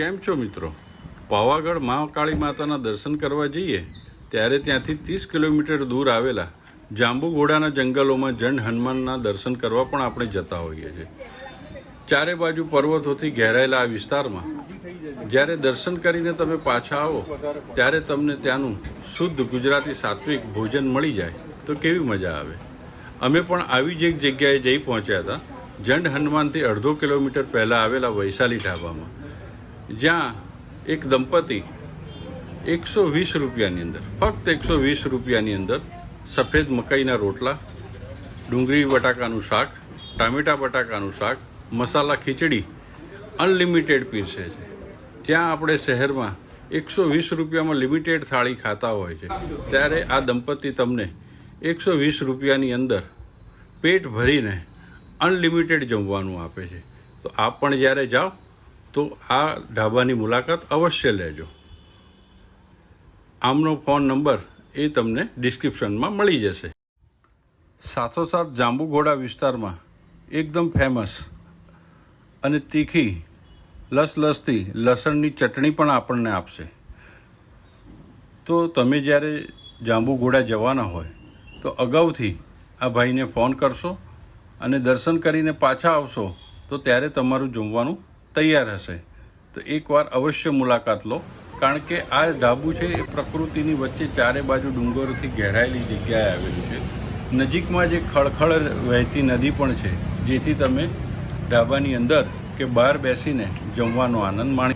કેમ છો મિત્રો? પાવાગઢ મહાકાળી માતાના દર્શન કરવા જઈએ, ત્યારે ત્યાંથી ત્રીસ કિલોમીટર દૂર આવેલા જાંબુઘોડાના જંગલોમાં જંડ હનુમાનના દર્શન કરવા પણ આપણે જતા હોઈએ છીએ. ચારે બાજુ પર્વતોથી ઘેરાયેલા આ વિસ્તારમાં, જ્યારે દર્શન કરીને તમે પાછા આવો, ત્યારે તમને ત્યાંનું શુદ્ધ ગુજરાતી સાત્વિક ભોજન મળી જાય, તો કેવી મજા આવે. અમે પણ આવી જ એક જગ્યાએ જઈ પહોંચ્યા હતા જંડ હનુમાનથી અડધો કિલોમીટર પહેલાં આવેલા વૈશાલી ઢાબામાં. જ્યાં એક દંપતી એકસો વીસ રૂપિયાની અંદર, ફક્ત એકસો વીસ રૂપિયાની અંદર સફેદ મકાઈના રોટલા, ડુંગળી બટાકાનું શાક, ટામેટા બટાકાનું શાક, મસાલા ખીચડી, અનલિમિટેડ પીરસે છે. જ્યાં આપણે શહેરમાં એકસો વીસ રૂપિયામાં લિમિટેડ થાળી ખાતા હોય છે. ત્યારે આ દંપતી તમને એકસો વીસ રૂપિયાની અંદર પેટ ભરીને અનલિમિટેડ જમવાનું આપે છે. તો આપ પણ જ્યારે જાઓ તો આ ઢાબાની મુલાકાત અવશ્ય લેજો. આમનો ફોન નંબર એ તમને ડિસ્ક્રિપ્શનમાં મળી જશે. સાથોસાથ જાંબુઘોડા વિસ્તારમાં એકદમ ફેમસ અને તીખી લસલસથી લસણની ચટણી પણ આપણને આપશે. તો તમે જ્યારે જાંબુઘોડા જવાના હોય, તો અગાઉથી આ ભાઈને ફોન કરશો અને દર્શન કરીને પાછા આવશો, તો ત્યારે તમારું જમવાનું તૈયાર હશે. તો એકવાર અવશ્ય મુલાકાત લો. કારણ કે આ ઢાબુ છે એ પ્રકૃતિની વચ્ચે ચારે બાજુ ડુંગરોથી ઘેરાયેલી જગ્યાએ આવેલું છે. નજીકમાં જે ખળખળ વહેતી નદી પણ છે, જેથી તમે ઢાબાની અંદર કે બહાર બેસીને જમવાનો આનંદ માણી